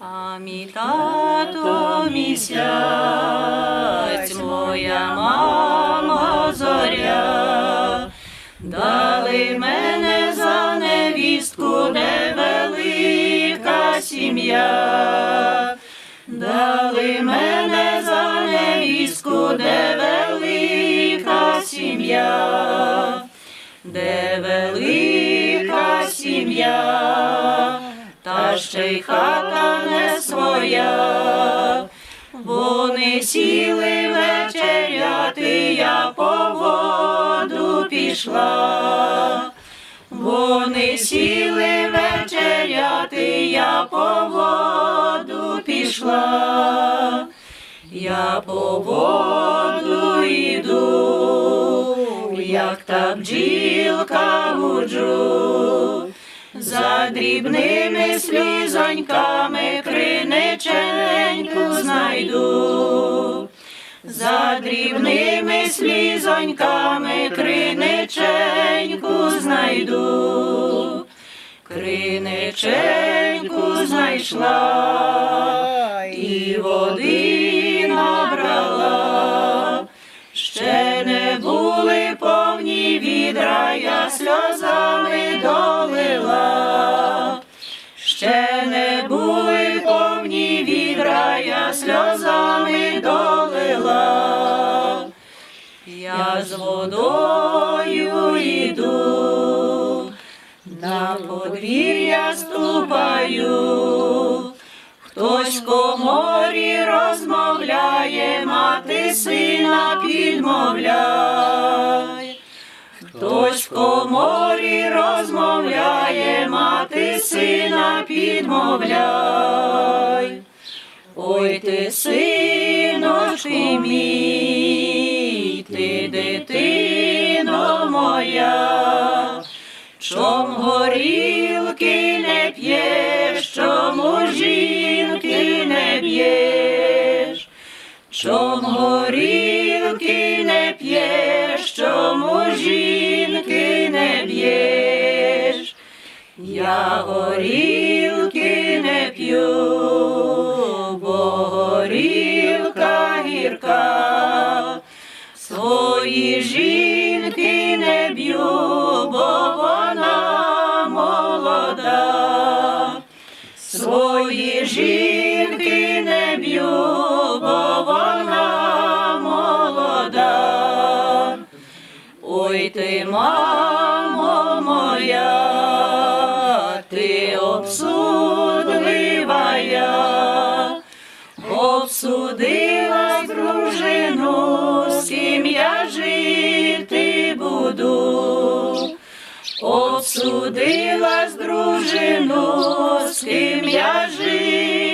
А місяць, моя мама зоря, дали мене за невістку, де велика сім'я, дали мене за невістку, де велика сім'я, де велика сім'я, ще й хата не своя. Вони сіли вечеряти, я по воду пішла. Вони сіли вечеряти, я по воду пішла. Я по воду йду, як та бджілка гуджу. Дрібними слізоньками криниченьку знайду. За дрібними слізоньками криниченьку знайду. Криниченьку знайшла і води набрала. Ще не були повні відра, я сльозами долила. Повні відра, я сльозами долила. Я з водою йду, на подвір'я ступаю. Хтось в коморі розмовляє, мати сина підмовляє. Хтось в коморі розмовляє, мати сина підмовляй. Ти, синочки мій, ти дитино моя, чом горілки не п'єш, чому жінки не б'єш, чом горілки не п'єш, чому жінки не б'єш, я горілки не бо вона молода. Свої жінки не б'ю, бо вона молода. Ой ти, мамо моя, ти обсудливая, обсудила дружину, жити. Обсудила з дружину, з ким я жити